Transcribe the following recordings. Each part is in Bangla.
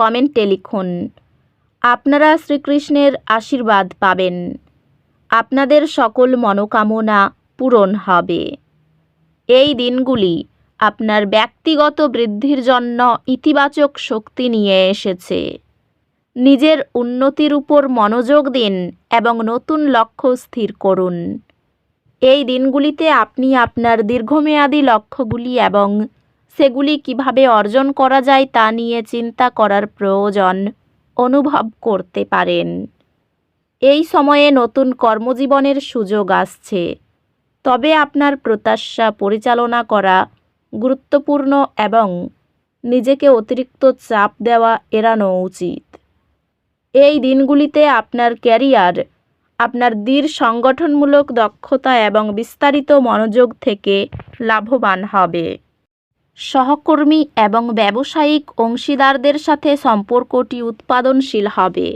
কমেন্টে লিখুন। আপনারা শ্রীকৃষ্ণের আশীর্বাদ পাবেন। আপনাদের সকল মনোকামনা পূরণ হবে। এই দিনগুলি আপনার ব্যক্তিগত বৃদ্ধির জন্য ইতিবাচক শক্তি নিয়ে এসেছে। নিজের উন্নতির উপর মনোযোগ দিন এবং নতুন লক্ষ্য স্থির করুন। এই দিনগুলিতে আপনি আপনার দীর্ঘমেয়াদী লক্ষ্যগুলি এবং সেগুলি কীভাবে অর্জন করা যায় তা নিয়ে চিন্তা করার প্রয়োজন অনুভব করতে পারেন। এই সময়ে নতুন কর্মজীবনের সুযোগ আসছে। তবে আপনার প্রত্যাশা পরিচালনা করা গুরুত্বপূর্ণ এবং নিজেকে অতিরিক্ত চাপ দেওয়া এড়ানো উচিত। এই দিনগুলিতে আপনার ক্যারিয়ার, আপনার দৃঢ় সংগঠনমূলক দক্ষতা এবং বিস্তারিত মনোযোগ থেকে লাভবান হবে। সহকর্মী এবং ব্যবসায়িক অংশীদারদের সাথে সম্পর্কটি উৎপাদনশীল হবে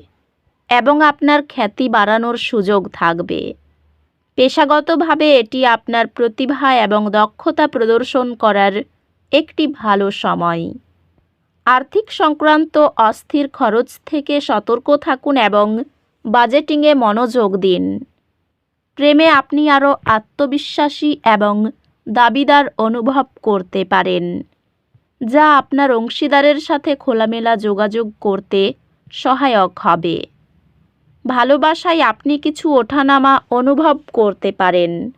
এবং আপনার খ্যাতি বাড়ানোর সুযোগ থাকবে। পেশাগতভাবে এটি আপনার প্রতিভা এবং দক্ষতা প্রদর্শন করার একটি ভালো সময়। আর্থিক সংক্রান্ত অস্থির খরচ থেকে সতর্ক থাকুন এবং বাজেটিংয়ে মনোযোগ দিন। প্রেমে আপনি আরও আত্মবিশ্বাসী এবং দাবিদার অনুভব করতে পারেন। যা আপনার অংশীদারের সাথে খোলামেলা যোগাযোগ করতে সহায়ক হবে। ভালোবাসায় আপনি কিছু ওঠানামা অনুভব করতে পারেন,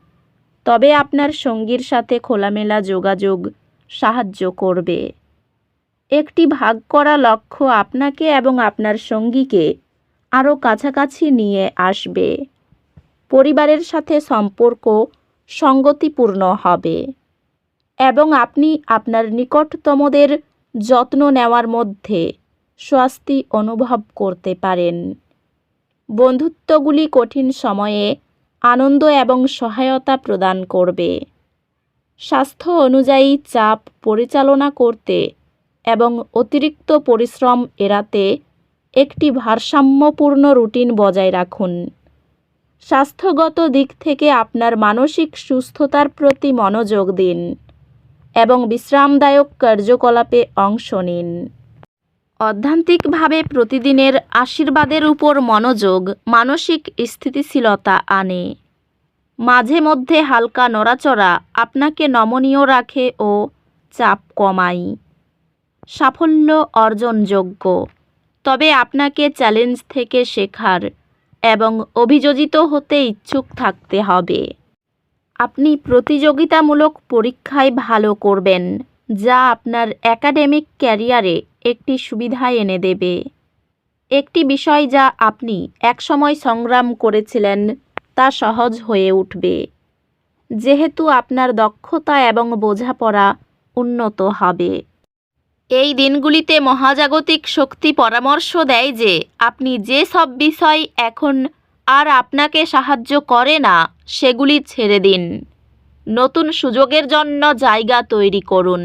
তবে আপনার সঙ্গীর সাথে খোলামেলা যোগাযোগ সাহায্য করবে। একটি ভাগ করা লক্ষ্য আপনাকে এবং আপনার সঙ্গীকে আরও কাছাকাছি নিয়ে আসবে। পরিবারের সাথে সম্পর্ক সঙ্গতিপূর্ণ হবে। এবং আপনি আপনার নিকটতমদের যত্ন নেওয়ার মধ্যে স্বস্তি অনুভব করতে পারেন। বন্ধুত্বগুলি কঠিন সময়ে আনন্দ এবং সহায়তা প্রদান করবে। স্বাস্থ্য অনুযায়ী চাপ পরিচালনা করতে এবং অতিরিক্ত পরিশ্রম এড়াতে একটি ভারসাম্যপূর্ণ রুটিন বজায় রাখুন। স্বাস্থ্যগত দিক থেকে আপনার মানসিক সুস্থতার প্রতি মনোযোগ দিন এবং বিশ্রামদায়ক কার্যকলাপে অংশ নিন। অধ্যান্তিকভাবে প্রতিদিনের আশীর্বাদের উপর মনোযোগ, মানসিক স্থিতিশীলতা আনে। মাঝে মধ্যে হালকা নড়াচড়া আপনাকে নমনীয় রাখে ও চাপ কমায়। সাফল্য অর্জনযোগ্য। তবে আপনাকে চ্যালেঞ্জ থেকে শেখার এবং অভিযোজিত হতে ইচ্ছুক থাকতে হবে। আপনি প্রতিযোগিতামূলক পরীক্ষায় ভালো করবেন, যা আপনার একাডেমিক ক্যারিয়ারে একটি সুবিধা এনে দেবে। একটি বিষয় যা আপনি একসময় সংগ্রাম করেছিলেন, তা সহজ হয়ে উঠবে। যেহেতু আপনার দক্ষতা এবং বোঝাপড়া উন্নত হবে। এই দিনগুলিতে মহাজাগতিক শক্তি পরামর্শ দেয় যে, আপনি যে সব বিষয় এখন আর আপনাকে সাহায্য করে না, সেগুলি ছেড়ে দিন। নতুন সুযোগের জন্য জায়গা তৈরি করুন।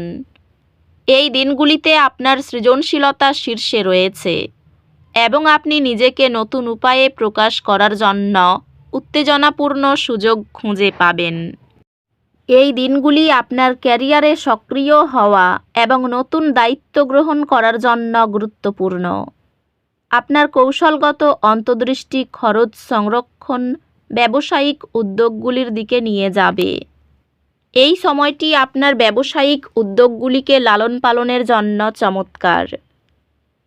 এই দিনগুলিতে আপনার সৃজনশীলতা শীর্ষে রয়েছে এবং আপনি নিজেকে নতুন উপায়ে প্রকাশ করার জন্য উত্তেজনাপূর্ণ সুযোগ খুঁজে পাবেন। এই দিনগুলি আপনার ক্যারিয়ারে সক্রিয় হওয়া এবং নতুন দায়িত্ব গ্রহণ করার জন্য গুরুত্বপূর্ণ। আপনার কৌশলগত অন্তর্দৃষ্টি, খরচ সংরক্ষণ, ব্যবসায়িক উদ্যোগগুলির দিকে নিয়ে যাবে। এই সময়টি আপনার ব্যবসায়িক উদ্যোগগুলিকে লালন পালনের জন্য চমৎকার।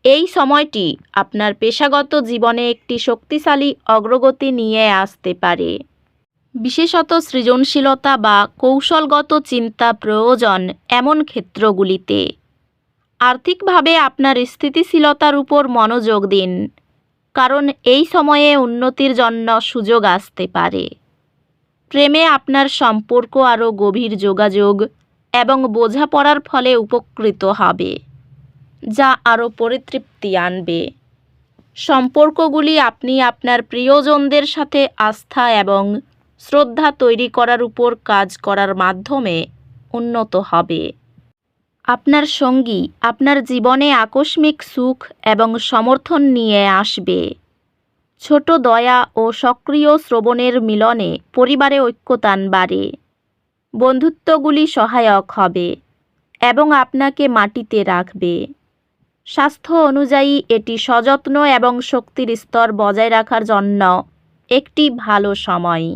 এই সময়টি আপনার পেশাগত জীবনে একটি শক্তিশালী অগ্রগতি নিয়ে আসতে পারে। বিশেষত সৃজনশীলতা বা কৌশলগত চিন্তা প্রয়োজন এমন ক্ষেত্রগুলিতে। আর্থিকভাবে আপনার স্থিতিশীলতার উপর মনোযোগ দিন, কারণ এই সময়ে উন্নতির জন্য সুযোগ আসতে পারে। প্রেমে আপনার সম্পর্ক আরও গভীর যোগাযোগ এবং বোঝাপড়ার ফলে উপকৃত হবে, যা আরও পরিতৃপ্তি আনবে। সম্পর্কগুলি আপনি আপনার প্রিয়জনদের সাথে আস্থা এবং শ্রদ্ধা তৈরি করার উপর কাজ করার মাধ্যমে উন্নত হবে। আপনার সঙ্গী আপনার জীবনে আকস্মিক সুখ এবং সমর্থন নিয়ে আসবে। ছোট দয়া ও সক্রিয় শ্রবণের মিলনে পরিবারে ঐক্যতান বাড়ে। বন্ধুত্বগুলি সহায়ক হবে এবং আপনাকে মাটিতে রাখবে। স্বাস্থ্য অনুযায়ী এটি সযত্ন এবং শক্তির স্তর বজায় রাখার জন্য একটি ভালো সময়।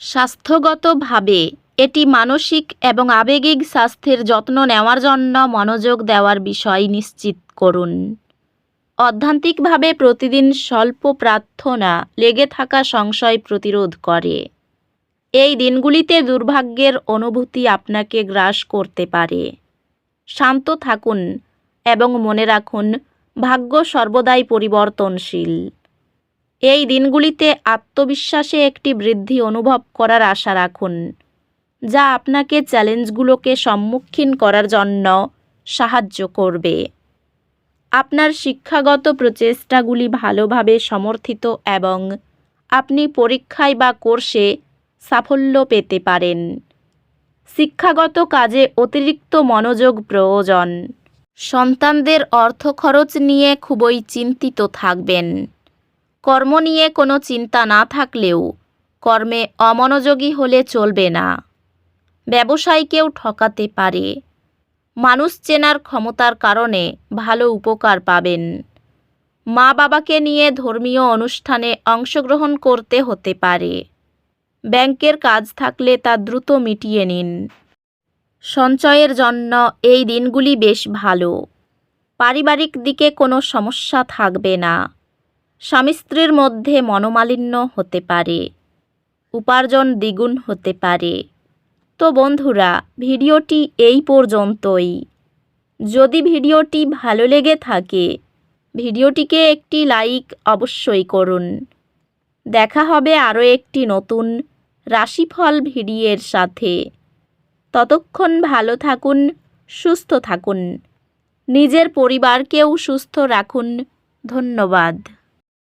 স্বাস্থ্যগতভাবে এটি মানসিক এবং আবেগিক স্বাস্থ্যের যত্ন নেওয়ার জন্য মনোযোগ দেওয়ার বিষয় নিশ্চিত করুন। অধ্যান্তিকভাবে প্রতিদিন স্বল্প প্রার্থনা লেগে থাকা সংশয় প্রতিরোধ করে। এই দিনগুলিতে দুর্ভাগ্যের অনুভূতি আপনাকে গ্রাস করতে পারে। শান্ত থাকুন এবং মনে রাখুন, ভাগ্য সর্বদাই পরিবর্তনশীল। এই দিনগুলিতে আত্মবিশ্বাসে একটি বৃদ্ধি অনুভব করার আশা রাখুন, যা আপনাকে চ্যালেঞ্জগুলোকে সম্মুখীন করার জন্য সাহায্য করবে। আপনার শিক্ষাগত প্রচেষ্টাগুলি ভালোভাবে সমর্থিত এবং আপনি পরীক্ষায় বা কোর্সে সাফল্য পেতে পারেন। শিক্ষাগত কাজে অতিরিক্ত মনোযোগ প্রয়োজন। সন্তানদের অর্থ খরচ নিয়ে খুবই চিন্তিত থাকবেন। কর্ম নিয়ে কোনো চিন্তা না থাকলেও কর্মে অমনোযোগী হলে চলবে না। ব্যবসায়ীকেও ঠকাতে পারে। মানুষ চেনার ক্ষমতার কারণে ভালো উপকার পাবেন। মা বাবাকে নিয়ে ধর্মীয় অনুষ্ঠানে অংশগ্রহণ করতে হতে পারে। ব্যাংকের কাজ থাকলে তা দ্রুত মিটিয়ে নিন। সঞ্চয়ের জন্য এই দিনগুলি বেশ ভালো। পারিবারিক দিকে কোনো সমস্যা থাকবে না। স্বামী স্ত্রীর মধ্যে মনোমালিন্য হতে পারে, উপার্জন দ্বিগুণ হতে পারে। তো বন্ধুরা, ভিডিওটি এই পর্যন্তই। যদি ভিডিওটি ভালো লেগে থাকে, ভিডিওটিকে একটি লাইক অবশ্যই করুন। দেখা হবে আরও একটি নতুন রাশিফল ভিডিওর সাথে। ততক্ষণ ভালো থাকুন, সুস্থ থাকুন। নিজের পরিবারকেও সুস্থ রাখুন। ধন্যবাদ।